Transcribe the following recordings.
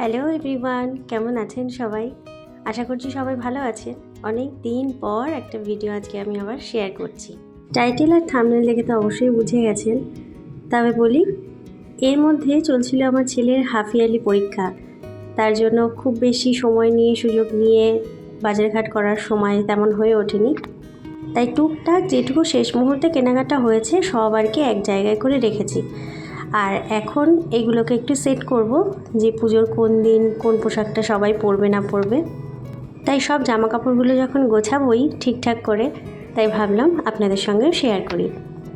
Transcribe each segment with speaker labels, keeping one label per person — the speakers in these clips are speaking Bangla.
Speaker 1: হ্যালো এভরিওয়ান কেমন আছেন সবাই? আশা করছি সবাই ভালো আছেন। অনেক দিন পর একটা ভিডিও আজকে আমি আবার শেয়ার করছি। টাইটেল আর থামনেল দেখে তো অবশ্যই বুঝে গেছেন। তবে বলি, এর মধ্যে চলছিল আমার ছেলের হাফ ইয়ারলি পরীক্ষা। তার জন্য খুব বেশি সময় নিয়ে, সুযোগ নিয়ে বাজারঘাট করার সময় তেমন হয়ে ওঠেনি। তাই টুকটাক যেটুকু শেষ মুহূর্তে কেনাকাটা হয়েছে, সব আর কি এক জায়গায় করে রেখেছি। আর এখন এগুলোকে একটু সেট করব যে পুজোর কোন দিন কোন পোশাকটা সবাই পরবে না পরবে। তাই সব জামা কাপড়গুলো যখন গোছাবই ঠিকঠাক করে, তাই ভাবলাম আপনাদের সঙ্গে শেয়ার করি।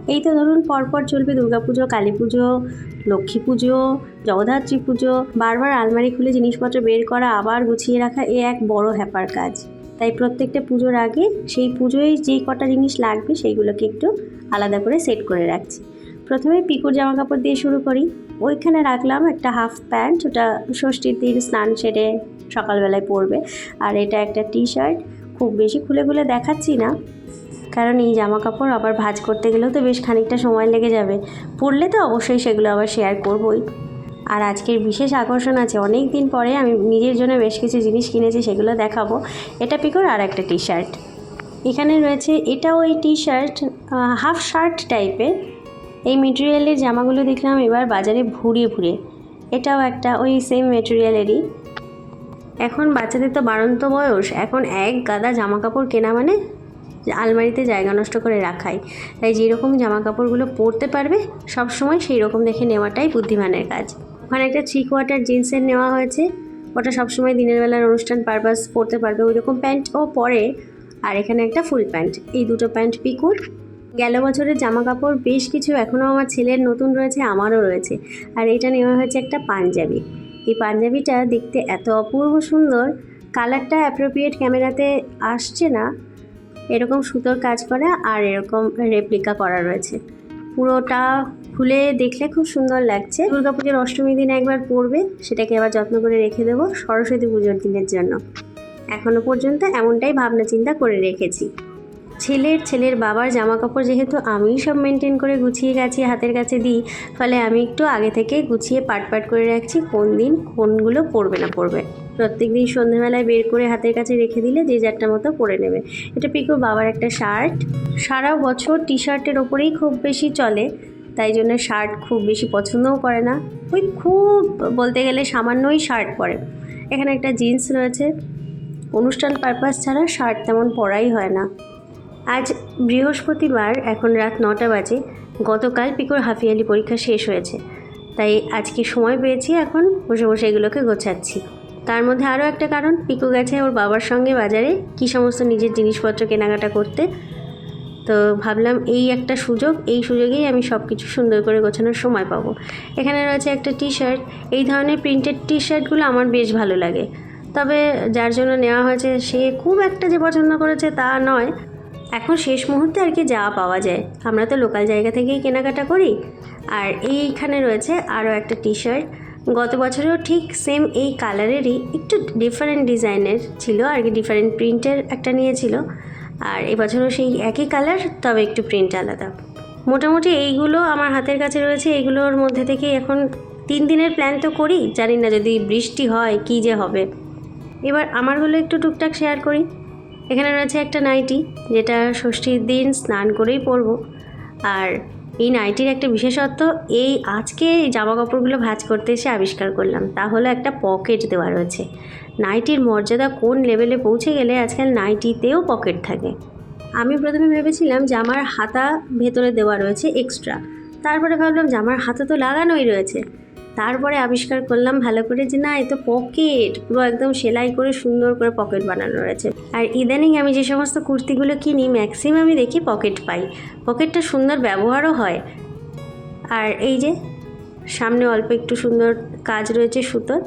Speaker 1: এই তো ধরুন পরপর চলবে দুর্গাপুজো কালী পুজো, লক্ষ্মী পুজো, জগদ্ধাত্রী পুজো, বারবার আলমারি খুলে জিনিসপত্র বের করা, আবার গুছিয়ে রাখা এ এক বড় হ্যাপার কাজ। তাই প্রত্যেকটা পুজোর আগে সেই পুজোয় যেই কটা জিনিস লাগবে সেইগুলোকে একটু আলাদা করে সেট করে রাখছি। প্রথমে পিকুর জামা কাপড় দিয়ে শুরু করি। ওইখানে রাখলাম একটা হাফ প্যান্ট, ওটা ষষ্ঠীর দিন স্নান সেরে সকালবেলায় পরবে। আর এটা একটা টি শার্ট খুব বেশি খুলে খুলে দেখাচ্ছি না, কারণ এই জামা কাপড় আবার ভাজ করতে গেলেও তো বেশ খানিকটা সময় লেগে যাবে। পরলে তো অবশ্যই সেগুলো আবার শেয়ার করবই। আর আজকের বিশেষ আকর্ষণ আছে, অনেক দিন পরে আমি নিজের জন্য বেশ কিছু জিনিস কিনেছি, সেগুলো দেখাবো। এটা পিকোর আর একটা টি শার্ট এখানে রয়েছে এটা ওই টি শার্ট হাফ শার্ট টাইপের। এই মেটেরিয়ালের জামাগুলো দেখলাম এবার বাজারে ভুড়িয়ে ভুড়িয়ে এটাও একটা, ওই সেম মেটেরিয়ালেরই এখন বাচ্চাদের তো বাড়ন্ত বয়স, এখন এক গাদা জামা কাপড় কেনা মানে আলমারিতে জায়গা নষ্ট করে রাখাই। তাই যেরকম জামা কাপড়গুলো পরতে পারবে সব সময় সেই রকম দেখে নেওয়াটাই বুদ্ধিমানের কাজ। ওখানে একটা থ্রি কোয়ার্টার জিন্সের নেওয়া হয়েছে, ওটা সবসময় দিনের বেলার অনুষ্ঠান পারপাস পরতে পারবে ওই রকম প্যান্টও পরে। আর এখানে একটা ফুল প্যান্ট এই দুটো প্যান্ট পিকুর। গেল বছরের জামা কাপড় বেশ কিছু এখনও আমার ছেলের নতুন রয়েছে, আমারও রয়েছে। আর এটা নেওয়া হয়েছে একটা পাঞ্জাবি। এই পাঞ্জাবিটা দেখতে এত অপূর্ব সুন্দর। কালারটা অ্যাপ্রোপ্রিয়েট ক্যামেরাতে আসছে না। এরকম সুতোর কাজ করা আর এরকম রেপ্লিকা করা রয়েছে। পুরোটা খুলে দেখলে খুব সুন্দর লাগছে। দুর্গাপুজোর অষ্টমী দিনে একবার পরবে সেটাকে আবার যত্ন করে রেখে দেবো সরস্বতী পুজোর দিনের জন্য। এখনও পর্যন্ত এমনটাই ভাবনা চিন্তা করে রেখেছি। ছেলের ছেলের বাবার জামা কাপড় যেহেতু আমিই সব মেনটেন করে গুছিয়ে গেছি, হাতের কাছে দিই, ফলে আমি একটু আগে থেকে গুছিয়ে পাট পাট করে রাখছি, কোন দিন কোনগুলো পরবে না পরবে। প্রত্যেক দিন সন্ধ্যাবেলায় বের করে হাতের কাছে রেখে দিলে যে যারটা মতো পরে নেবে। এটা পিকুর বাবার একটা শার্ট। সারা বছর টি শার্টের ওপরেই খুব বেশি চলে, তাই জন্য শার্ট খুব বেশি পছন্দও করে না। ওই খুব বলতে গেলে সামান্যই শার্ট পরে। এখানে একটা জিন্স রয়েছে। অনুষ্ঠান পারপাস ছাড়া শার্ট তেমন পরাই হয় না। আজ বৃহস্পতিবার, এখন রাত নটা বাজে। গতকাল পিকোর হাফিয়ালি পরীক্ষা শেষ হয়েছে। তাই আজকে সময় পেয়েছি এখন বসে বসে এগুলোকে গোছাচ্ছি। তার মধ্যে আরও একটা কারণ, পিকো গেছে ওর বাবার সঙ্গে বাজারে, কী সমস্ত নিজের জিনিসপত্র কেনাকাটা করতে। তো ভাবলাম এই একটা সুযোগ, এই সুযোগেই আমি সব কিছু সুন্দর করে গোছানোর সময় পাবো। এখানে রয়েছে একটা টি শার্ট এই ধরনের প্রিন্টেড টি শার্টগুলো আমার বেশ ভালো লাগে। তবে যার জন্য নেওয়া হয়েছে সে খুব একটা যে পছন্দ করেছে তা নয়। এখন শেষ মুহূর্তে আর কি যা পাওয়া যায়। আমরা তো লোকাল জায়গা থেকেই কেনাকাটা করি। আর এইখানে রয়েছে আরও একটা টি শার্ট গত বছরেও ঠিক সেম এই কালারেরই একটু ডিফারেন্ট ডিজাইনের ছিল, আর কি ডিফারেন্ট প্রিন্টের একটা নিয়েছিল। আর এবছরও সেই একই কালার তবে একটু প্রিন্ট আলাদা। মোটামুটি এইগুলো আমার হাতের কাছে রয়েছে। এইগুলোর মধ্যে থেকে এখন তিন দিনের প্ল্যান তো করি। জানি না যদি বৃষ্টি হয় কী যে হবে। এবার আমারগুলো একটু টুকটাক শেয়ার করি। এখানে রয়েছে একটা নাইটি, যেটা ষষ্ঠীর দিন স্নান করেই পরব। আর এই নাইটির একটা বিশেষত্ব, এই আজকে এই জামা কাপড়গুলো ভাঁজ করতে এসে আবিষ্কার করলাম। তা হলো একটা পকেট দেওয়া রয়েছে। নাইটির মর্যাদা কোন লেভেলে পৌঁছে গেলে আজকাল নাইটিতেও পকেট থাকে? আমি প্রথমে ভেবেছিলাম জামার হাতা ভেতরে দেওয়া রয়েছে এক্সট্রা। তারপরে ভাবলাম জামার হাতা তো লাগানোই রয়েছে। তারপরে আবিষ্কার করলাম ভালো করে যে না, এ তো পকেট। পুরো একদম সেলাই করে সুন্দর করে পকেট বানানো রয়েছে। আর ইদানিং আমি যে সমস্ত কুর্তিগুলো কিনি ম্যাক্সিমামই দেখি পকেট পাই। পকেটটা সুন্দর ব্যবহারও হয়। আর এই যে, সামনে অল্প একটু সুন্দর কাজ রয়েছে সুতোর।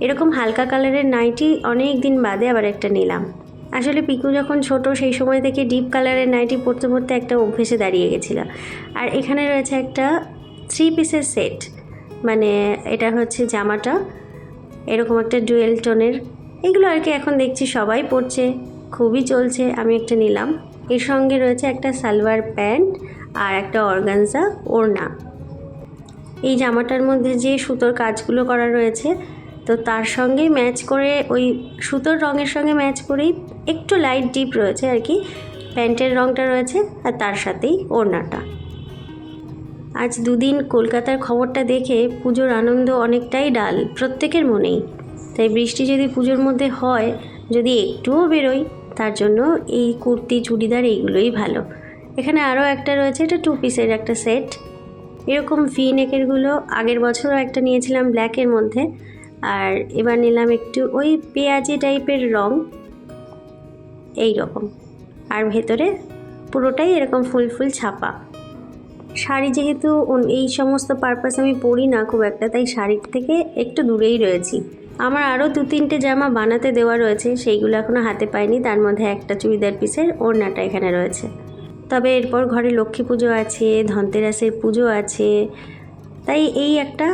Speaker 1: এরকম হালকা কালারের নাইটি অনেক দিন বাদে আবার একটা নিলাম। আসলে পিকু যখন ছোট, সেই সময় থেকে ডিপ কালারের নাইটি পরতে পরতে একটা অভ্যেসে দাঁড়িয়ে গেছিল। আর এখানে রয়েছে একটা থ্রি পিসের সেট। মানে এটা হচ্ছে জামাটা, এরকম একটা ডুয়েল টোনের। এগুলো আর কি এখন দেখছি সবাই পরছে, খুবই চলছে, আমি একটা নিলাম। এর সঙ্গে রয়েছে একটা সালোয়ার প্যান্ট আর একটা অর্গানজা ওড়না। এই জামাটার মধ্যে যে সুতোর কাজগুলো করা রয়েছে, তো তার সঙ্গেই ম্যাচ করে ওই সুতোর রঙের সঙ্গে ম্যাচ করেই একটু লাইট ডিপ রয়েছে আর কি, প্যান্টের রঙটা রয়েছে আর তার সাথেই ওড়নাটা। আজ দুদিন কলকাতার খবরটা দেখে পুজোর আনন্দ অনেকটাই ডাল প্রত্যেকের মনেই। তাই বৃষ্টি যদি পুজোর মধ্যে হয়, যদি একটুও বেরোয়, তার জন্য এই কুর্তি, চুড়িদার এইগুলোই ভালো। এখানে আরও একটা রয়েছে, এটা টু পিসের একটা সেট এরকম ভি নেকেরগুলো আগের বছরও একটা নিয়েছিলাম ব্ল্যাকের মধ্যে। আর এবার নিলাম একটু ওই পেঁয়াজি টাইপের রং। এই রকম আর ভেতরে পুরোটাই এরকম ফুল ফুল ছাপা। শাড়ি যেহেতু এই সমস্ত পারপাস আমি পরি না খুব একটা, তাই শাড়ির থেকে একটু দূরেই রয়েছি। আমার আরও দু তিনটে জামা বানাতে দেওয়া রয়েছে, সেইগুলো এখনও হাতে পাইনি, তার মধ্যে একটা চুড়িদার পিসের ওড়নাটা এখানে রয়েছে। তবে এরপর ঘরে লক্ষ্মী পুজো আছে, ধনতেরাসের পুজো আছে, তাই এই একটা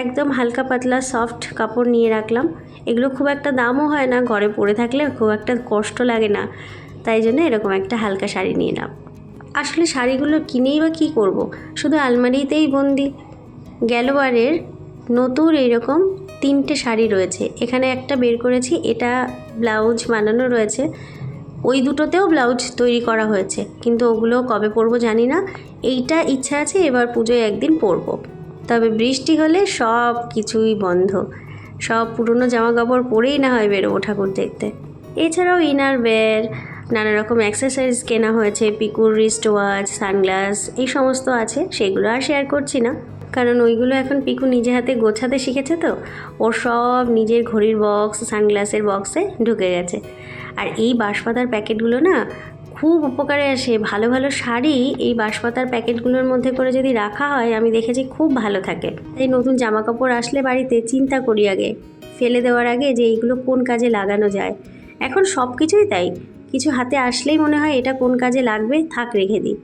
Speaker 1: একদম হালকা পাতলা সফট কাপড় নিয়ে রাখলাম। এগুলো খুব একটা দামও হয় না, ঘরে পরে থাকলে খুব একটা কষ্ট লাগে না, তাই জন্য এরকম একটা হালকা শাড়ি নিয়ে নাম। আসলে শাড়িগুলো কিনেই বা কী করব। শুধু আলমারিতেই বন্দি। গেলবারের নতুন এইরকম তিনটে শাড়ি রয়েছে। এখানে একটা বের করেছি, এটা ব্লাউজ বানানো রয়েছে। ওই দুটোতেও ব্লাউজ তৈরি করা হয়েছে, কিন্তু ওগুলো কবে পরবো জানি না। এইটা ইচ্ছা আছে, এবার পুজোয় একদিন পরব। তবে বৃষ্টি হলে সব কিছুই বন্ধ। সব পুরনো জামা কাপড় পরেই না হয় বেরোবো ঠাকুর দেখতে। এছাড়াও ইনার বের নানা রকম অ্যাক্সেসরিজ কেনা হয়েছে, পিকুর রিস্ট ওয়াচ সানগ্লাস এই সমস্ত আছে, সেগুলো আর শেয়ার করছি না। কারণ ওইগুলো এখন পিকু নিজে হাতে গোছাতে শিখেছে তো ওর সব নিজের ঘড়ির বক্স সানগ্লাসের বক্সে ঢুকে গেছে। আর এই বাঁশপাতার প্যাকেটগুলো না খুব উপকারে আসে, ভালো ভালো শাড়ি এই বাঁশপাতার প্যাকেটগুলোর মধ্যে করে যদি রাখা হয়, আমি দেখেছি খুব ভালো থাকে। তাই নতুন জামা কাপড় আসলে বাড়িতে চিন্তা করি আগে, ফেলে দেওয়ার আগে যে এইগুলো কোন কাজে লাগানো যায়। এখন সব কিছুই তাই। কিছু হাতে আসলেই মনে হয় এটা কোন কাজে লাগবে, থাক রেখে দিই।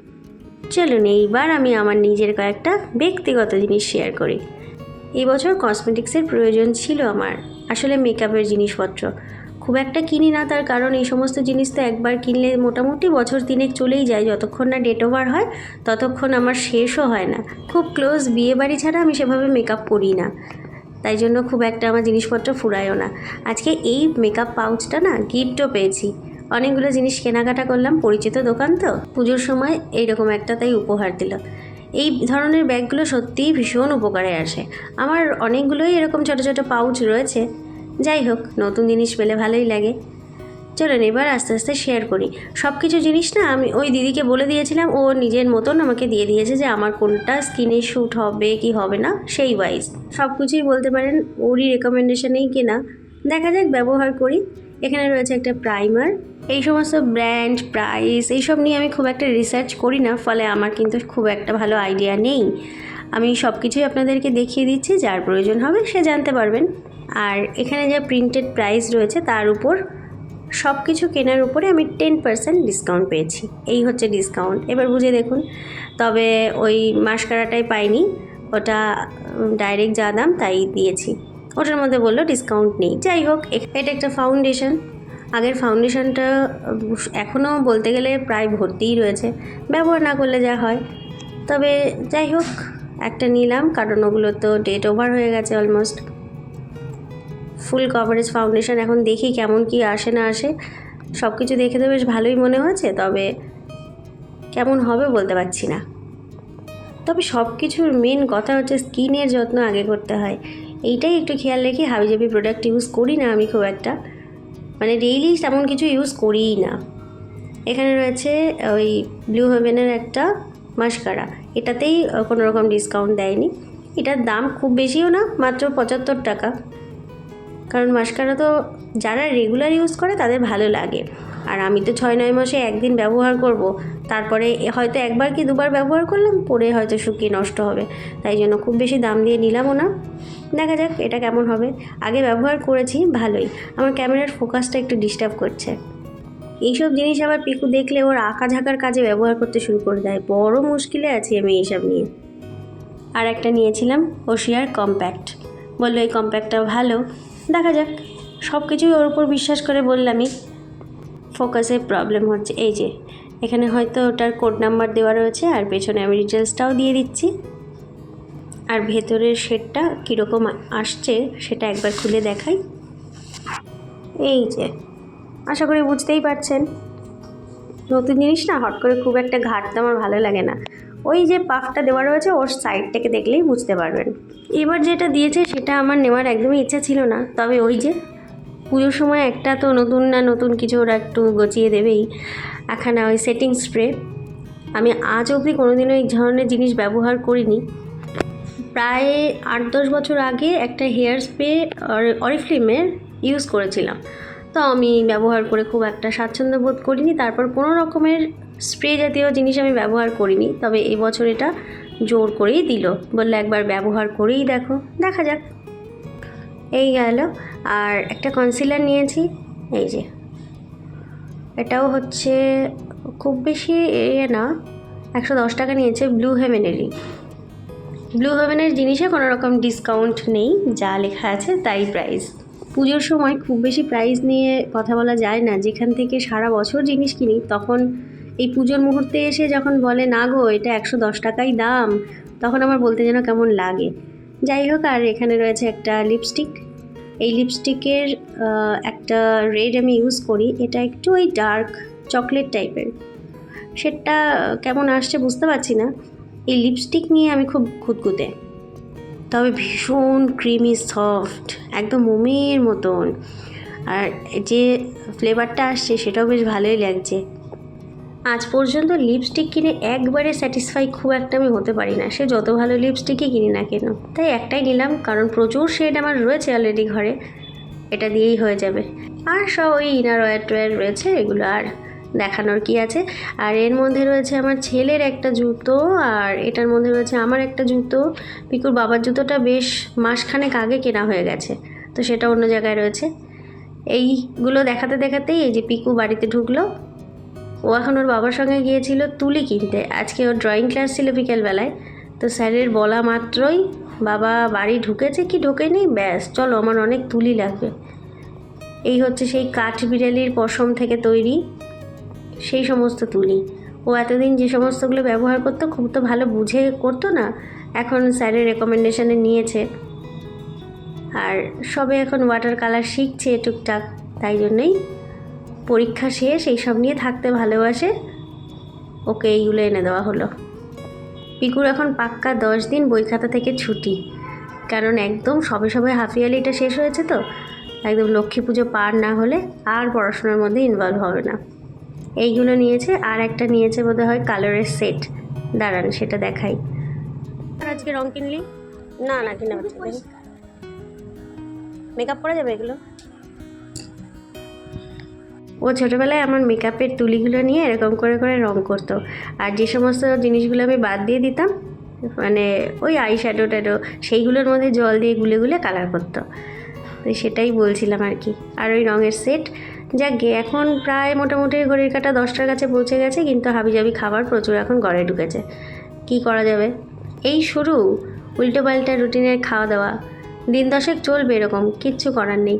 Speaker 1: চলুন, এইবার আমি আমার নিজের কয়েকটা ব্যক্তিগত জিনিস শেয়ার করি। এই বছর কসমেটিক্সের প্রয়োজন ছিল আমার, আসলে মেকআপের জিনিসপত্র। খুব একটা কিনি না, তার কারণ এই সমস্ত জিনিস তো একবার কিনলে মোটামুটি বছর তিনেক চলেই যায়, যতক্ষণ না ডেট ওভার হয়, ততক্ষণ আমার শেষও হয় না। খুব ক্লোজ বিয়ে বাড়ি ছাড়া আমি সেভাবে মেকআপ করি না। তাই জন্য খুব একটা আমার জিনিসপত্র ফুরায়ও না। আজকে এই মেকআপ পাউচটা না গিফটও পেয়েছি। অনেকগুলো জিনিস কেনাকাটা করলাম, পরিচিত দোকান তো। পুজোর সময় এইরকম একটা তাই উপহার দিল। এই ধরনের ব্যাগগুলো সত্যিই ভীষণ উপকারে আসে। আমার অনেকগুলোই এরকম ছোটো ছোটো পাউচ রয়েছে। যাই হোক, নতুন জিনিস পেলে ভালোই লাগে। চলুন, এবার আস্তে আস্তে শেয়ার করি। সব কিছু জিনিস না, আমি ওই দিদিকে বলে দিয়েছিলাম, ও নিজের মতন আমাকে দিয়ে দিয়েছে যে আমার কোনটা স্কিনে শ্যুট হবে, কি হবে না, সেই ওয়াইজ সব কিছুই বলতে পারেন, ওরই রেকমেন্ডেশনেই কেনা। দেখা যাক, ব্যবহার করি। এখানে রয়েছে একটা প্রাইমার এই সমস্ত ব্র্যান্ড প্রাইস এইসব নিয়ে আমি খুব একটা রিসার্চ করি না, ফলে আমার কিন্তু খুব একটা ভালো আইডিয়া নেই। আমি সব কিছুই আপনাদেরকে দেখিয়ে দিচ্ছি, যার প্রয়োজন হবে সে জানতে পারবেন। আর এখানে যা প্রিন্টেড প্রাইস রয়েছে, তার উপর সব কিছু কেনার উপরে আমি টেন পার্সেন্ট ডিসকাউন্ট পেয়েছি। এই হচ্ছে ডিসকাউন্ট এবার বুঝে দেখুন, তবে ওই মাস্কারাটাই পাইনি, ওটা ডাইরেক্ট যা দাম, তাই দিয়েছি। ওটার মধ্যে বলল ডিসকাউন্ট নেই। যাই হোক এটা একটা ফাউন্ডেশন আগের ফাউন্ডেশনটা এখনও বলতে গেলে প্রায় ভর্তিই রয়েছে। ব্যবহার না করলে যা হয়। তবে যাই হোক, একটা নিলাম, কারণ ওগুলো তো ডেট ওভার হয়ে গেছে অলমোস্ট ফুল কভারেজ ফাউন্ডেশন এখন দেখি কেমন কি আসে না আসে। সব কিছু দেখে তো বেশ ভালোই মনে হয়েছে, তবে কেমন হবে বলতে পারছি না। তবে সব কিছুর মেন কথা হচ্ছে স্কিনের যত্ন আগে করতে হয়। এইটাই একটু খেয়াল রেখে হাবিজাবি প্রোডাক্ট ইউজ করি না আমি খুব একটা। মানে ডেইলি তেমন কিছু ইউজ করিই না। এখানে রয়েছে ওই ব্লু হেভেনের একটা মাস্কারা এটাতেই কোনো রকম ডিসকাউন্ট দেয়নি। এটার দাম খুব বেশিও না, মাত্র পঁচাত্তর টাকা। কারণ মাস্কারা তো যারা রেগুলার ইউজ করে তাদের ভালো লাগে। আর আমি তো ছয়, নয় মাসে একদিন ব্যবহার করব। তারপরে হয়তো একবার কি দুবার ব্যবহার করলাম, পরে হয়তো শুকিয়ে নষ্ট হবে। তাই জন্য খুব বেশি দাম দিয়ে নিলামও না। দেখা যাক এটা কেমন হবে। আগে ব্যবহার করেছি, ভালোই। আমার ক্যামেরার ফোকাসটা একটু ডিস্টার্ব করছে। এইসব জিনিস আবার পিকু দেখলে ওর আঁকা ঝাঁকার কাজে ব্যবহার করতে শুরু করে দেয়। বড় মুশকিলে আছি আমি এইসব নিয়ে। আর একটা নিয়েছিলাম, ওশিয়ার কম্প্যাক্ট। বলল, এই কম্প্যাক্টটা ভালো। দেখা যাক। সব কিছুই ওর উপর বিশ্বাস করে বললামই। ফোকাসে প্রবলেম হচ্ছে, এই যে, এখানে হয়তো ওটার কোড নাম্বার দেওয়া রয়েছে আর পেছনে আমি ডিটেলসটাও দিয়ে দিচ্ছি। আর ভেতরের শেডটা কীরকম আসছে সেটা একবার খুলে দেখাই। এই যে, আশা করি বুঝতেই পারছেন। নতুন জিনিস না, হট করে খুব একটা ঘাটতে আমার ভালো লাগে না। ওই যে পাফটা দেওয়া রয়েছে, ওর সাইড থেকে দেখলেই বুঝতে পারবেন। এবার যেটা দিয়েছে সেটা আমার নেওয়ার একদমই ইচ্ছা ছিল না, তবে ওই যে পুজোর সময় একটা তো নতুন না নতুন কিছু ওরা একটু গচিয়ে দেবেই। একখানা ওই সেটিং স্প্রে আমি আজ অবধি কোনোদিনও এই ধরনের জিনিস ব্যবহার করিনি। প্রায় আট দশ বছর আগে একটা হেয়ার স্প্রে অরিফ্লিমের ইউজ করেছিলাম। তো আমি ব্যবহার করে খুব একটা স্বাচ্ছন্দ্য বোধ করিনি। তারপর কোনো রকমের স্প্রে জাতীয় জিনিস আমি ব্যবহার করিনি। তবে এবছর এটা জোর করেই দিল। বললে একবার ব্যবহার করেই দেখো। দেখা যাক। এই গেল। আর একটা কনসিলার নিয়েছি। এই যে। এটাও হচ্ছে খুব বেশি ইয়ে না, একশো দশ টাকা নিয়েছে ব্লু হেভেনেরই ব্লু হেভেনের জিনিসে কোনো রকম ডিসকাউন্ট নেই, যা লেখা আছে তাই প্রাইস পুজোর সময় খুব বেশি প্রাইস নিয়ে কথা বলা যায় না। যেখান থেকে সারা বছর জিনিস কিনি, তখন এই পুজোর মুহূর্তে এসে যখন বলে, না গো, এটা একশো দশ টাকাই দাম, তখন আমার বলতে যেন কেমন লাগে। যাই হোক, আর এখানে রয়েছে একটা লিপস্টিক এই লিপস্টিকের একটা রেড আমি ইউজ করি। এটা একটু ওই ডার্ক চকলেট টাইপের সেটা কেমন আসছে বুঝতে পারছি না। এই লিপস্টিক নিয়ে আমি খুব খুঁতকুতে তবে ভীষণ ক্রিমি সফট একদম মোমের মতন। আর যে ফ্লেভারটা আসছে, সেটাও বেশ ভালোই লাগছে। আজ পর্যন্ত লিপস্টিক কিনে একবারে স্যাটিসফাই খুব একটা আমি হতে পারি না। সে যত ভালো লিপস্টিকই কিনি না কেন। তাই একটাই নিলাম, কারণ প্রচুর শেড আমার রয়েছে অলরেডি ঘরে। এটা দিয়েই হয়ে যাবে। আর সব ওই ইনার ওয়ার টোয়ার রয়েছে, এগুলো আর দেখানোর কি আছে? আর এর মধ্যে রয়েছে আমার ছেলের একটা জুতো, আর এটার মধ্যে রয়েছে আমার একটা জুতো। পিকুর বাবার জুতোটা বেশ মাসখানেক আগে কেনা হয়ে গেছে, তো সেটা অন্য জায়গায় রয়েছে। এইগুলো দেখাতে দেখাতেই এই যে পিকু বাড়িতে ঢুকলো ও এখন ওর বাবার সঙ্গে গিয়েছিল তুলি কিনতে। আজকে ওর ড্রয়িং ক্লাস ছিল বিকেলবেলায়। তো স্যারের বলা মাত্রই বাবা বাড়ি ঢুকেছে কি ঢোকেনি? ব্যাস, চলো আমার অনেক তুলি লাগবে। এই হচ্ছে সেই কাঠ বিড়ালির পশম থেকে তৈরি সেই সমস্ত তুলি। ও এতদিন যে সমস্তগুলো ব্যবহার করতো, খুব তো ভালো বুঝে করতো না। এখন স্যারের রেকমেন্ডেশনে নিয়েছে। আর সবে এখন ওয়াটার কালার শিখছে টুকটাক, তাই জন্যই পরীক্ষা শেষ এইসব নিয়ে থাকতে ভালোবাসে। ওকে এইগুলো এনে দেওয়া হলো। পিকুর এখন পাক্কা দশ দিন বই খাতা থেকে ছুটি। কারণ একদম সবে সবে হাফিয়ালিটা শেষ হয়েছে তো একদম লক্ষ্মী পুজো পার না হলে আর পড়াশোনার মধ্যে ইনভলভ হবে না। এইগুলো নিয়েছে আর একটা নিয়েছে বোধ হয় কালারের সেট। দাঁড়ান সেটা দেখাই। আর আজকে রং কিনলি? না না কিনা মেকআপ করা যাবে এগুলো? ও ছোটোবেলায় আমার মেকআপের তুলিগুলো নিয়ে এরকম করে করে রং করতো। আর যে সমস্ত জিনিসগুলো আমি বাদ দিয়ে দিতাম মানে ওই আই শ্যাডো ট্যাডো সেইগুলোর মধ্যে জল দিয়ে গুলে গুলে কালার করতো। তো সেটাই বলছিলাম আর কি। আর ওই রঙের সেট যাক এখন প্রায় মোটামুটি ঘড়ির কাটা দশটার কাছে পৌঁছে গেছে, কিন্তু হাবিজাবি খাবার প্রচুর এখন ঘরে ঢুকেছে। কি করা যাবে? এই শুরু, উল্টো পাল্টা রুটিনের খাওয়া দাওয়া। দিন দশেক চলবে এরকম, কিচ্ছু করার নেই।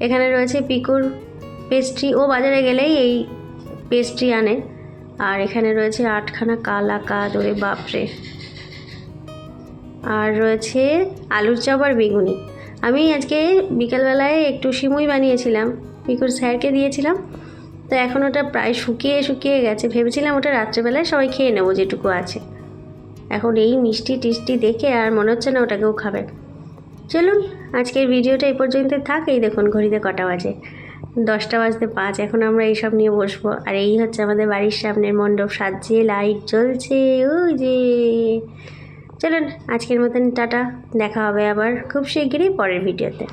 Speaker 1: এখানে রয়েছে পিকুর পেস্ট্রি ও বাজারে গেলেই এই পেস্ট্রি আনে। আর এখানে রয়েছে আটখানা কালা কাজ, ওরে বাপরে। আর রয়েছে আলুর চপ আর বেগুনি। আমি আজকে বিকালবেলায় একটু সিমুই বানিয়েছিলাম পিকুর স্যারকে দিয়েছিলাম। তো এখন ওটা প্রায় শুকিয়ে শুকিয়ে গেছে। ভেবেছিলাম ওটা রাত্রেবেলায় সবাই খেয়ে নেব যেটুকু আছে। এখন এই মিষ্টি টিষ্টি দেখে আর মনে হচ্ছে না ওটাকেও খাবে। চলুন, আজকের ভিডিওটা এই পর্যন্ত থাক। এই দেখুন, ঘড়িতে কটা বাজে। দশটা বাজতে পাঁচ, এখন আমরা এইসব নিয়ে বসবো। আর এই হচ্ছে আমাদের বাড়ির সামনের মণ্ডপ সাজছে লাইট জ্বলছে, ওই যে। চলুন, আজকের মতন টাটা, দেখা হবে আবার খুব শিগগিরই পরের ভিডিওতে